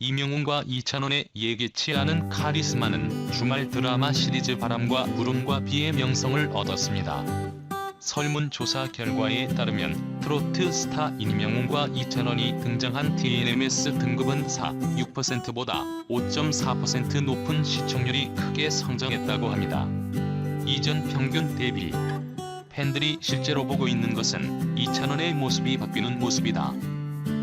이명웅과 이찬원의 예기치 않은 카리스마는 주말 드라마 시리즈 바람과 구름과 비의 명성을 얻었습니다. 설문조사 결과에 따르면 트로트 스타 이명웅과 이찬원이 등장한 TNMS 등급은 4, 6%보다 5.4% 높은 시청률이 크게 성장했다고 합니다. 이전 평균 대비 팬들이 실제로 보고 있는 것은 이찬원의 모습이 바뀌는 모습이다.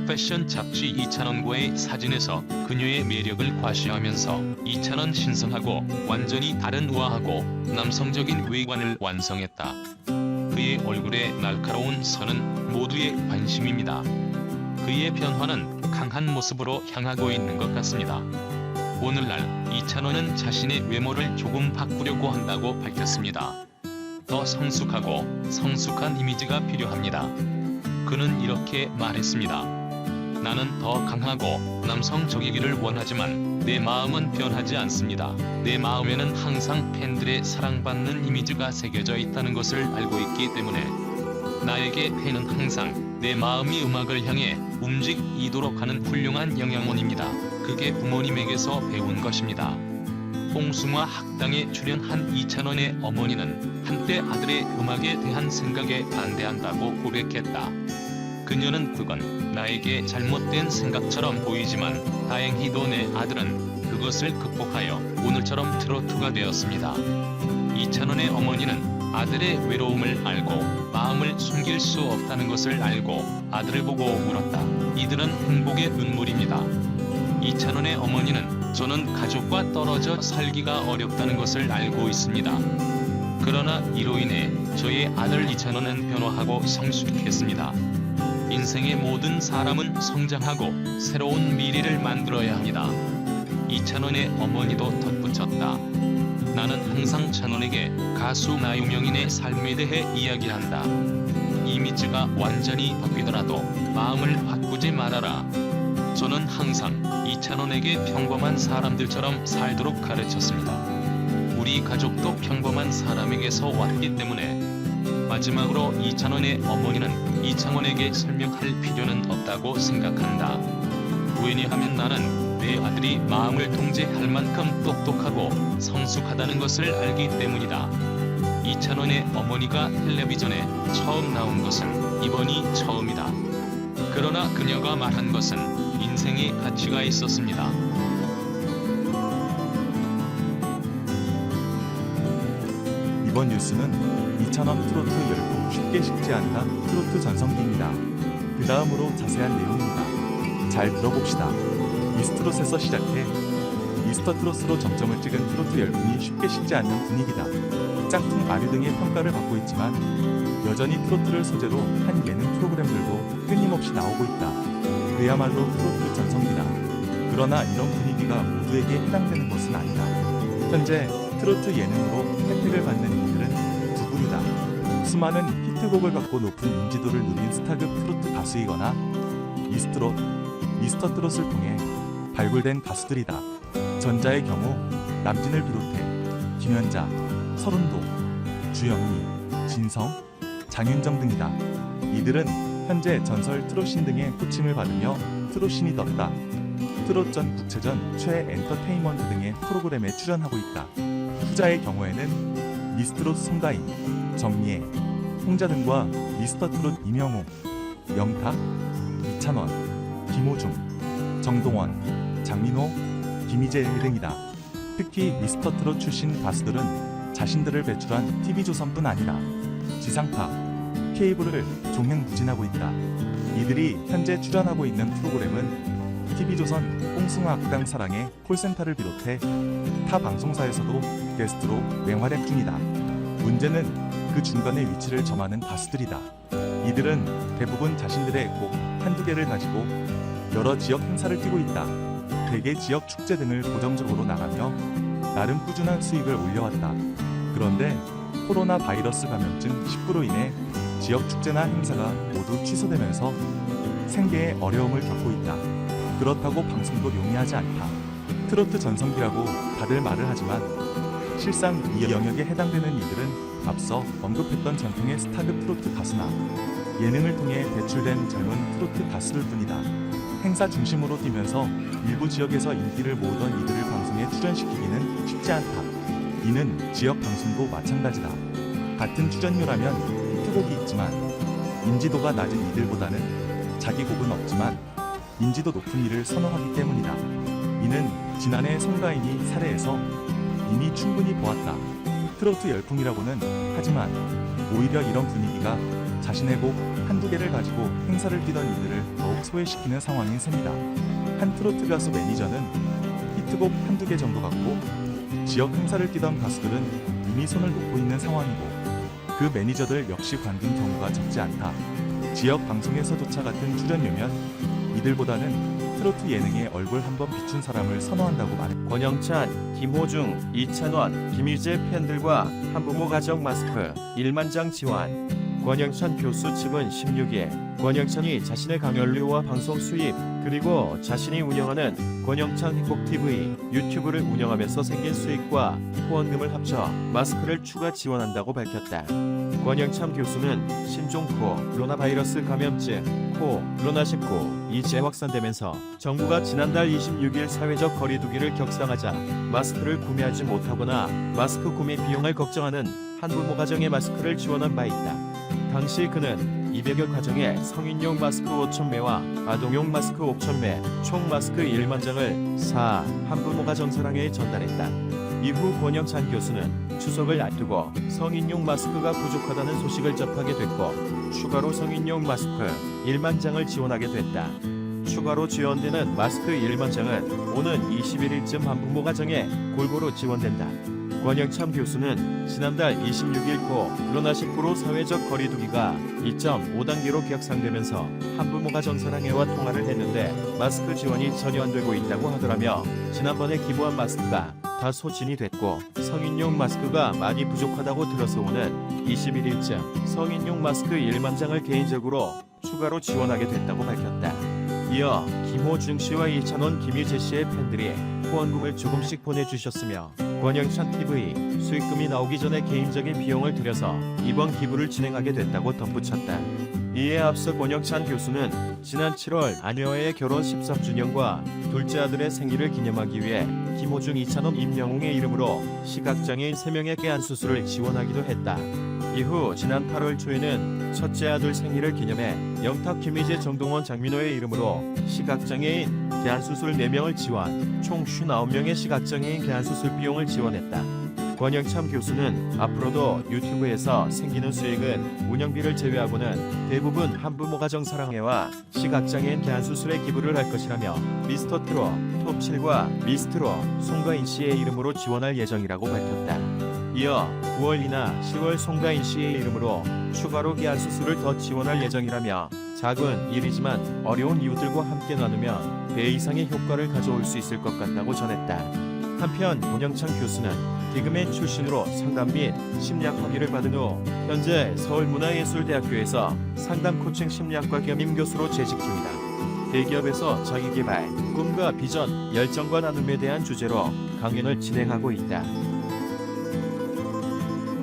패션 잡지 이찬원과의 사진에서 그녀의 매력을 과시하면서 이찬원 신성하고 완전히 다른 우아하고 남성적인 외관을 완성했다. 그의 얼굴에 날카로운 선은 모두의 관심입니다. 그의 변화는 강한 모습으로 향하고 있는 것 같습니다. 오늘날 이찬원은 자신의 외모를 조금 바꾸려고 한다고 밝혔습니다. 더 성숙하고 성숙한 이미지가 필요합니다. 그는 이렇게 말했습니다. 나는 더 강하고 남성적이기를 원하지만 내 마음은 변하지 않습니다. 내 마음에는 항상 팬들의 사랑받는 이미지가 새겨져 있다는 것을 알고 있기 때문에 나에게 팬은 항상 내 마음이 음악을 향해 움직이도록 하는 훌륭한 영양원입니다. 그게 부모님에게서 배운 것입니다. 홍숭아 학당에 출연한 이찬원의 어머니는 한때 아들의 음악에 대한 생각에 반대한다고 고백했다. 그녀는 그건 나에게 잘못된 생각처럼 보이지만 다행히도 내 아들은 그것을 극복하여 오늘처럼 트로트가 되었습니다. 이찬원의 어머니는 아들의 외로움을 알고 마음을 숨길 수 없다는 것을 알고 아들을 보고 울었다. 이들은 행복의 눈물입니다. 이찬원의 어머니는 저는 가족과 떨어져 살기가 어렵다는 것을 알고 있습니다. 그러나 이로 인해 저의 아들 이찬원은 변화하고 성숙했습니다. 인생의 모든 사람은 성장하고 새로운 미래를 만들어야 합니다. 이찬원의 어머니도 덧붙였다. 나는 항상 찬원에게 가수 나유명인의 삶에 대해 이야기한다. 이미지가 완전히 바뀌더라도 마음을 바꾸지 말아라. 저는 항상 이찬원에게 평범한 사람들처럼 살도록 가르쳤습니다. 우리 가족도 평범한 사람에게서 왔기 때문에 마지막으로 이찬원의 어머니는 이창원에게 설명할 필요는 없다고 생각한다. 왜냐하면 나는 내 아들이 마음을 통제할 만큼 똑똑하고 성숙하다는 것을 알기 때문이다. 이찬원의 어머니가 텔레비전에 처음 나온 것은 이번이 처음이다. 그러나 그녀가 말한 것은 인생의 가치가 있었습니다. 이번 뉴스는 이찬원 트로트 열풍 쉽게 식지 않다 트로트 전성기입니다. 그 다음으로 자세한 내용입니다. 잘 들어봅시다. 이스트롯에서 시작해 미스터 트롯으로 정점을 찍은 트로트 열풍이 쉽게 식지 않는 분위기다. 짝퉁 아류 등의 평가를 받고 있지만 여전히 트로트를 소재로 한 예능 프로그램들도 끊임없이 나오고 있다. 그야말로 트로트 전성기다. 그러나 이런 분위기가 모두에게 해당되는 것은 아니다. 현재 트로트 예능으로 혜택을 받는. 수많은 히트곡을 갖고 높은 인지도를 누린 스타급 트로트 가수이거나 이스트롯, 미스터 트롯을 통해 발굴된 가수들이다. 전자의 경우 남진을 비롯해 김연자, 서른도, 주영미, 진성, 장윤정 등이다. 이들은 현재 전설 트롯신 등의 호칭을 받으며 트롯신이 떴다. 트롯전 국체전 최 엔터테인먼트 등의 프로그램에 출연하고 있다. 후자의 경우에는 미스트롯 송가인, 정리애, 홍자 등과 미스터 트롯 이명웅, 영탁, 이찬원, 김호중, 정동원, 장민호, 김희재 등이다. 특히 미스터 트롯 출신 가수들은 자신들을 배출한 TV조선뿐 아니라 지상파, 케이블을 종횡무진하고 있다. 이들이 현재 출연하고 있는 프로그램은 TV조선 뽕숭아 악당 사랑의 콜센터를 비롯해 타 방송사에서도 게스트로 맹활약 중이다. 문제는 그 중간에 위치를 점하는 가수들이다. 이들은 대부분 자신들의 곡 한두 개를 가지고 여러 지역 행사를 뛰고 있다. 대개 지역 축제 등을 고정적으로 나가며 나름 꾸준한 수익을 올려왔다. 그런데 코로나 바이러스 감염증 19로 인해 지역 축제나 행사가 모두 취소되면서 생계에 어려움을 겪고 있다. 그렇다고 방송도 용이하지 않다. 트로트 전성기라고 다들 말을 하지만 실상 이 영역에 해당되는 이들은 앞서 언급했던 전통의 스타급 트로트 가수나 예능을 통해 배출된 젊은 트로트 가수들 뿐이다. 행사 중심으로 뛰면서 일부 지역에서 인기를 모으던 이들을 방송에 출연시키기는 쉽지 않다. 이는 지역 방송도 마찬가지다. 같은 출연료라면 히트곡이 있지만 인지도가 낮은 이들보다는 자기 곡은 없지만 인지도 높은 이를 선호하기 때문이다. 이는 지난해 송가인이 사례에서 이미 충분히 보았다. 트로트 열풍이라고는 하지만 오히려 이런 분위기가 자신의 곡 한두 개를 가지고 행사를 뛰던 이들을 더욱 소외시키는 상황인 셈이다. 한 트로트 가수 매니저는 히트곡 한두 개 정도 갖고 지역 행사를 뛰던 가수들은 이미 손을 놓고 있는 상황이고 그 매니저들 역시 관둔 경우가 적지 않다. 지역 방송에서조차 같은 출연료면 이들보다는 트로트 예능에 얼굴 한번 비춘 사람을 선호한다고 말해. 권영찬, 김호중, 이찬원, 김희재 팬들과 한부모 가정 마스크 1만 장 지원. 권영찬 교수 측은 16일 권영찬이 자신의 강연료와 방송 수입 그리고 자신이 운영하는 권영찬 행복TV 유튜브를 운영하면서 생긴 수익과 후원금을 합쳐 마스크를 추가 지원한다고 밝혔다. 권영찬 교수는 신종코 로나 바이러스 감염증 코 로나 19 이제 확산되면서 정부가 지난달 26일 사회적 거리두기를 격상하자 마스크를 구매하지 못하거나 마스크 구매 비용을 걱정하는 한부모 가정에 마스크를 지원한 바 있다. 당시 그는 200여 가정에 성인용 마스크 5,000매와 아동용 마스크 5,000매, 총 마스크 1만 장을 사 한부모 가정 사랑에 전달했다. 이후 권영찬 교수는 추석을 앞두고 성인용 마스크가 부족하다는 소식을 접하게 됐고 추가로 성인용 마스크 1만 장을 지원하게 됐다. 추가로 지원되는 마스크 1만 장은 오는 21일쯤 한부모 가정에 골고루 지원된다. 권영참 교수는 지난달 26일 코 코로나19로 사회적 거리두기가 2.5단계로 격상되면서 한부모 가정 사랑회와 통화를 했는데 마스크 지원이 전혀 안 되고 있다고 하더라며 지난번에 기부한 마스크가 다 소진이 됐고 성인용 마스크가 많이 부족하다고 들어서 오는 21일쯤 성인용 마스크 1만 장을 개인적으로 추가로 지원하게 됐다고 밝혔다. 이어 김호중 씨와 이찬원 김희재 씨의 팬들이 후원금을 조금씩 보내주셨으며 권영찬 TV 수익금이 나오기 전에 개인적인 비용을 들여서 이번 기부를 진행하게 됐다고 덧붙였다. 이에 앞서 권영찬 교수는 지난 7월 아녀의 결혼 13주년과 둘째 아들의 생일을 기념하기 위해 김호중 이찬원 임영웅의 이름으로 시각장애인 3명의 깨안 수술을 지원하기도 했다. 이후 지난 8월 초에는 첫째 아들 생일을 기념해 영탁 김희재 정동원 장민호의 이름으로 시각장애인 개안수술 4명을 지원 총 59명의 시각장애인 개안수술 비용을 지원했다. 권영참 교수는 앞으로도 유튜브에서 생기는 수익은 운영비를 제외하고는 대부분 한부모 가정 사랑회와 시각장애인 개안수술에 기부를 할 것이라며 미스터 트롯 톱7과 미스트로 송가인 씨의 이름으로 지원할 예정이라고 밝혔다. 이어 9월이나 10월 송가인 씨의 이름으로 추가로 기한 수술을 더 지원할 예정이라며 작은 일이지만 어려운 이웃들과 함께 나누면 배 이상의 효과를 가져올 수 있을 것 같다고 전했다. 한편 권영창 교수는 개그맨 출신으로 상담 및 심리학 학위를 받은 후 현재 서울문화예술대학교에서 상담 코칭 심리학과 겸임 교수로 재직 중이다. 대기업에서 자기개발, 꿈과 비전, 열정과 나눔에 대한 주제로 강연을 진행하고 있다.